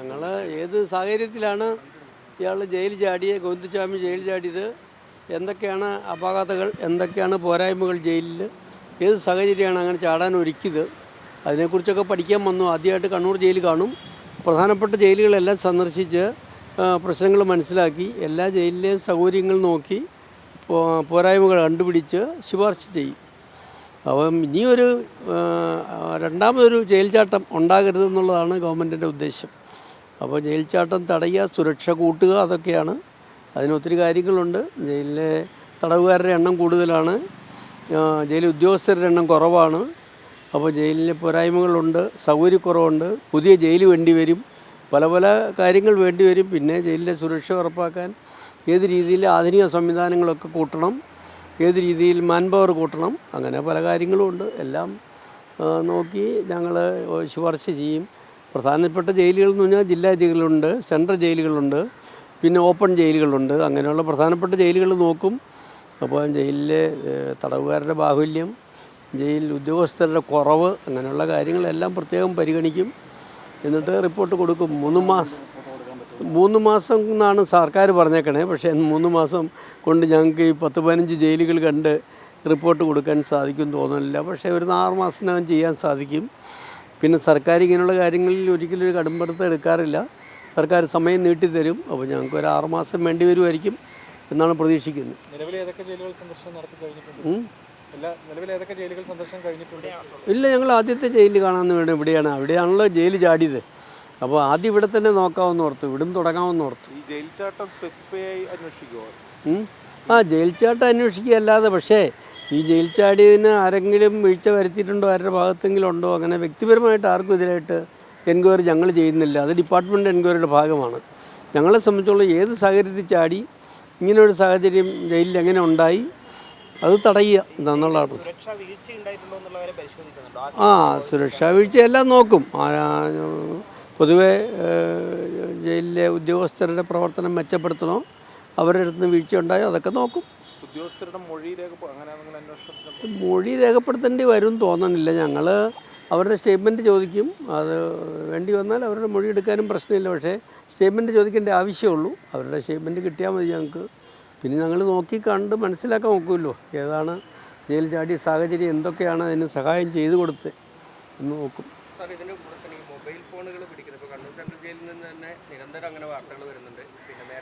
ഞങ്ങൾ ഏത് സാഹചര്യത്തിലാണ് ഇയാൾ ജയിൽ ചാടിയ ഗോവിന്ദസ്വാമി ജയിൽ ചാടിയത് എന്തൊക്കെയാണ് അപാകതകൾ എന്തൊക്കെയാണ് പോരായ്മകൾ ജയിലിൽ ഏത് സാഹചര്യമാണ് അങ്ങനെ ചാടാൻ ഒരുക്കിയത് അതിനെക്കുറിച്ചൊക്കെ പഠിക്കാൻ വന്നു. ആദ്യമായിട്ട് കണ്ണൂർ ജയിൽ കാണും. പ്രധാനപ്പെട്ട ജയിലുകളെല്ലാം സന്ദർശിച്ച് പ്രശ്നങ്ങൾ മനസ്സിലാക്കി എല്ലാ ജയിലിലെയും സൗകര്യങ്ങൾ നോക്കി പോരായ്മകൾ കണ്ടുപിടിച്ച് ശുപാർശ ചെയ്യും. അപ്പം ഇനിയൊരു രണ്ടാമതൊരു ജയിൽ ചാട്ടം ഉണ്ടാകരുതെന്നുള്ളതാണ് ഗവൺമെന്റിന്റെ ഉദ്ദേശം. അപ്പോൾ ജയിൽ ചാട്ടം തടയുക സുരക്ഷ കൂട്ടുക അതൊക്കെയാണ്. അതിന് ഒത്തിരി കാര്യങ്ങളുണ്ട്. ജയിലിലെ തടവുകാരുടെ എണ്ണം കൂടുതലാണ്. ജയിൽ ഉദ്യോഗസ്ഥരുടെ എണ്ണം കുറവാണ്. അപ്പോൾ ജയിലിലെ പോരായ്മകളുണ്ട് സൗകര്യക്കുറവുണ്ട്. പുതിയ ജയിൽ വേണ്ടി വരും. പല പല കാര്യങ്ങൾ വേണ്ടി വരും. പിന്നെ ജയിലിലെ സുരക്ഷ ഉറപ്പാക്കാൻ ഏത് രീതിയിൽ ആധുനിക സംവിധാനങ്ങളൊക്കെ കൂട്ടണം ഏത് രീതിയിൽ മാൻ പവർ കൂട്ടണം അങ്ങനെ പല കാര്യങ്ങളും ഉണ്ട് എല്ലാം നോക്കി ഞങ്ങൾ ശുപാർശ ചെയ്യും. പ്രധാനപ്പെട്ട ജയിലുകൾ എന്ന് പറഞ്ഞാൽ ജില്ലാ ജയിലുകളുണ്ട് സെൻട്രൽ ജയിലുകളുണ്ട് പിന്നെ ഓപ്പൺ ജയിലുകളുണ്ട്. അങ്ങനെയുള്ള പ്രധാനപ്പെട്ട ജയിലുകൾ നോക്കും. അപ്പോൾ ജയിലിലെ തടവുകാരുടെ ബാഹുല്യം ജയിൽ ഉദ്യോഗസ്ഥരുടെ കുറവ് അങ്ങനെയുള്ള കാര്യങ്ങളെല്ലാം പ്രത്യേകം പരിഗണിക്കും. എന്നിട്ട് റിപ്പോർട്ട് കൊടുക്കും. മൂന്ന് മാസം മൂന്ന് മാസം എന്നാണ് സർക്കാർ പറഞ്ഞേക്കണേ. പക്ഷേ മൂന്ന് മാസം കൊണ്ട് ഞങ്ങൾക്ക് ഈ പത്ത് പതിനഞ്ച് ജയിലുകൾ കണ്ട് റിപ്പോർട്ട് കൊടുക്കാൻ സാധിക്കും തോന്നുന്നില്ല. പക്ഷേ ഒരു ആറ് മാസത്തിനകം ചെയ്യാൻ സാധിക്കും. പിന്നെ സർക്കാർ ഇങ്ങനെയുള്ള കാര്യങ്ങളിൽ ഒരിക്കലും ഒരു കടുംപിടുത്തം എടുക്കാറില്ല. സർക്കാർ സമയം നീട്ടിത്തരും. അപ്പോൾ ഞങ്ങൾക്ക് ഒരു ആറുമാസം വേണ്ടി വരുമായിരിക്കും എന്നാണ് പ്രതീക്ഷിക്കുന്നത്. നിലവിൽ ഏതൊക്കെ ജയിലുകൾ സന്ദർശനം നടത്തി കഴിഞ്ഞിട്ടുണ്ട്? എല്ലാ നിലവിൽ ഏതൊക്കെ ജയിലുകൾ സന്ദർശനം കഴിഞ്ഞിട്ടുണ്ട്? ഇല്ല ഞങ്ങൾ ആദ്യത്തെ ജയിലിൽ കാണാമെന്ന് വേണം. ഇവിടെയാണ്. അവിടെയാണല്ലോ ജയിൽ ചാടിയത്. അപ്പോൾ ആദ്യം ഇവിടെ തന്നെ നോക്കാമെന്ന് ഓർത്തു. ഇവിടും തുടങ്ങാമെന്ന് ഓർത്തു. ആ ജയിൽ ചാട്ടം അന്വേഷിക്കുക അല്ലാതെ അന്വേഷിക്കുമോ ആ ജയിൽ ചാട്ടം അന്വേഷിക്കുകയല്ലാതെ. പക്ഷേ ഈ ജയിൽ ചാടിയതിന് ആരെങ്കിലും വീഴ്ച വരുത്തിയിട്ടുണ്ടോ? ആരുടെ ഭാഗത്തെങ്കിലും ഉണ്ടോ? അങ്ങനെ വ്യക്തിപരമായിട്ട് ആർക്കും ഇതിലായിട്ട് എൻക്വയറി ഞങ്ങൾ ചെയ്യുന്നില്ല. അത് ഡിപ്പാർട്ട്മെന്റ് എൻക്വയറിയുടെ ഭാഗമാണ്. ഞങ്ങളെ സംബന്ധിച്ചുള്ള ഏത് സാഹചര്യത്തിൽ ചാടി ഇങ്ങനൊരു സാഹചര്യം ജയിലിൽ എങ്ങനെ ഉണ്ടായി അത് തടയുക എന്നുള്ളതാണ്. ആ സുരക്ഷാ വീഴ്ചയെല്ലാം നോക്കും. പൊതുവെ ജയിലിലെ ഉദ്യോഗസ്ഥരുടെ പ്രവർത്തനം മെച്ചപ്പെടുത്തണോ? അവരുടെ അടുത്ത് വീഴ്ച ഉണ്ടായോ? അതൊക്കെ നോക്കും. ഉദ്യോഗസ്ഥരുടെ മൊഴി രേഖ അങ്ങനെ നിങ്ങൾ മൊഴി രേഖപ്പെടുത്തേണ്ടി വരും തോന്നണില്ല. ഞങ്ങൾ അവരുടെ സ്റ്റേറ്റ്മെന്റ് ചോദിക്കും. അത് വേണ്ടി വന്നാൽ അവരുടെ മൊഴി എടുക്കാനും പ്രശ്നമില്ല. പക്ഷേ സ്റ്റേറ്റ്മെന്റ് ചോദിക്കേണ്ട ആവശ്യമുള്ളൂ അവരുടെ സ്റ്റേറ്റ്മെന്റ് കിട്ടിയാൽ മതി ഞങ്ങൾക്ക്. പിന്നെ ഞങ്ങൾ നോക്കി കണ്ട് മനസ്സിലാക്കാൻ നോക്കുമല്ലോ ഏതാണ് ജയിൽ ചാടിയ സാഹചര്യം എന്തൊക്കെയാണ് അതിന് സഹായം ചെയ്തു കൊടുത്ത് എന്ന് നോക്കും. സാർ ഇതിന്റെ കൂടെ തന്നെ ഈ മൊബൈൽ ഫോണുകൾ പിടിക്കുന്നത്. ഇപ്പോൾ കണ്ണൂർ സെൻട്രൽ ജയിലിൽ നിന്ന് തന്നെ നിരന്തരം അങ്ങനെ വാർത്തകൾ വരുന്നുണ്ട്.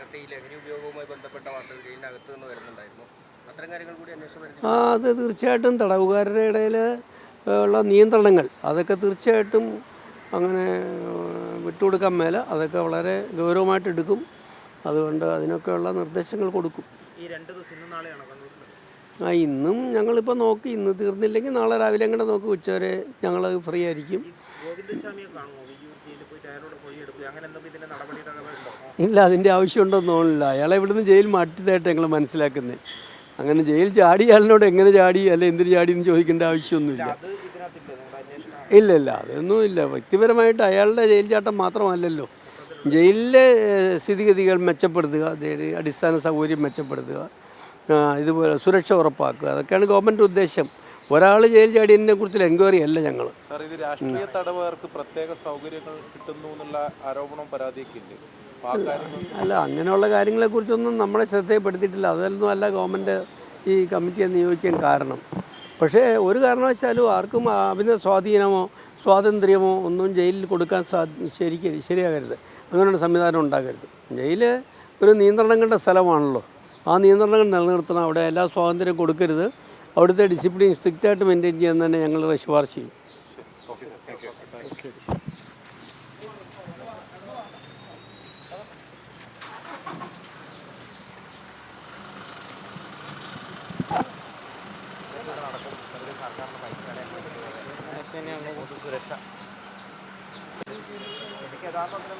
നേരത്തെ ഈ ലഹരി ഉപയോഗവുമായി ബന്ധപ്പെട്ട വാർത്തകൾ നിന്ന് വരുന്നുണ്ടായിരുന്നു? അത്തരം കാര്യങ്ങൾ കൂടി അന്വേഷണം ആ അത് തീർച്ചയായിട്ടും തടവുകാരുടെ ഇടയിൽ ഉള്ള നിയന്ത്രണങ്ങൾ അതൊക്കെ തീർച്ചയായിട്ടും അങ്ങനെ വിട്ടുകൊടുക്കാൻ മേല. അതൊക്കെ വളരെ ഗൗരവമായിട്ട് എടുക്കും. അതുകൊണ്ട് അതിനൊക്കെയുള്ള നിർദ്ദേശങ്ങൾ കൊടുക്കും. ഈ രണ്ട് ദിവസം ഇന്നും നാളെയാണോ ആ ഇന്നും ഞങ്ങളിപ്പോൾ നോക്കി. ഇന്ന് തീർന്നില്ലെങ്കിൽ നാളെ രാവിലെ കൂടെ നോക്കി ഉച്ചവരെ ഞങ്ങൾ ഫ്രീ ആയിരിക്കും. ഇല്ല അതിന്റെ ആവശ്യമുണ്ടെന്ന് തോന്നുന്നില്ല. അയാളെ ഇവിടുന്ന് ജയിൽ മാറ്റിയതായിട്ട് ഞങ്ങൾ മനസ്സിലാക്കുന്നത് അങ്ങനെ ജയിൽ ചാടി അയാളിനോട് എങ്ങനെ ചാടി അല്ല എന്തിനു ചാടി എന്ന് ചോദിക്കേണ്ട ആവശ്യമൊന്നുമില്ല. ഇല്ല ഇല്ല അതൊന്നും ഇല്ല. വ്യക്തിപരമായിട്ട് അയാളുടെ ജയിൽ ചാട്ടം മാത്രമല്ലല്ലോ. ജയിലിലെ സ്ഥിതിഗതികൾ മെച്ചപ്പെടുത്തുക അടിസ്ഥാന സൗകര്യം മെച്ചപ്പെടുത്തുക ഇതുപോലെ സുരക്ഷ ഉറപ്പാക്കുക. അതൊക്കെയാണ് ഗവൺമെന്റ് ഉദ്ദേശം. ഒരാൾ ജയിൽ ചാടിയതിനെ കുറിച്ചുള്ള എൻക്വയറി അല്ല ഞങ്ങൾ സാർ ഇത് രാഷ്ട്രീയ തടവുകാർക്ക് പ്രത്യേക സൗകര്യങ്ങൾ കിട്ടുന്നു എന്നുള്ള ആരോപണം അല്ല അങ്ങനെയുള്ള കാര്യങ്ങളെക്കുറിച്ചൊന്നും നമ്മളെ ശ്രദ്ധയപ്പെടുത്തിയിട്ടില്ല. അതൊന്നും അല്ല ഗവൺമെന്റ് ഈ കമ്മിറ്റിയെ നിയോഗിക്കാൻ കാരണം. പക്ഷേ ഒരു കാരണവശാലും ആർക്കും അഭിനയ സ്വാധീനമോ സ്വാതന്ത്ര്യമോ ഒന്നും ജയിലിൽ കൊടുക്കാൻ സാ ശരിക്ക് ശരിയാകരുത്. അങ്ങനെയുള്ള സംവിധാനം ഉണ്ടാകരുത്. ജയിൽ ഒരു നിയന്ത്രണങ്ങളുടെ സ്ഥലമാണല്ലോ. ആ നിയന്ത്രണങ്ങൾ നിലനിർത്തണം. അവിടെ എല്ലാ സ്വാതന്ത്ര്യം കൊടുക്കരുത്. അവിടുത്തെ ഡിസിപ്ലിൻ സ്ട്രിക്റ്റായിട്ട് മെയിന്റെയിൻ ചെയ്യാൻ തന്നെ ഞങ്ങൾ ശുപാർശ ചെയ്യും. യഥാർത്ഥത്തിൽ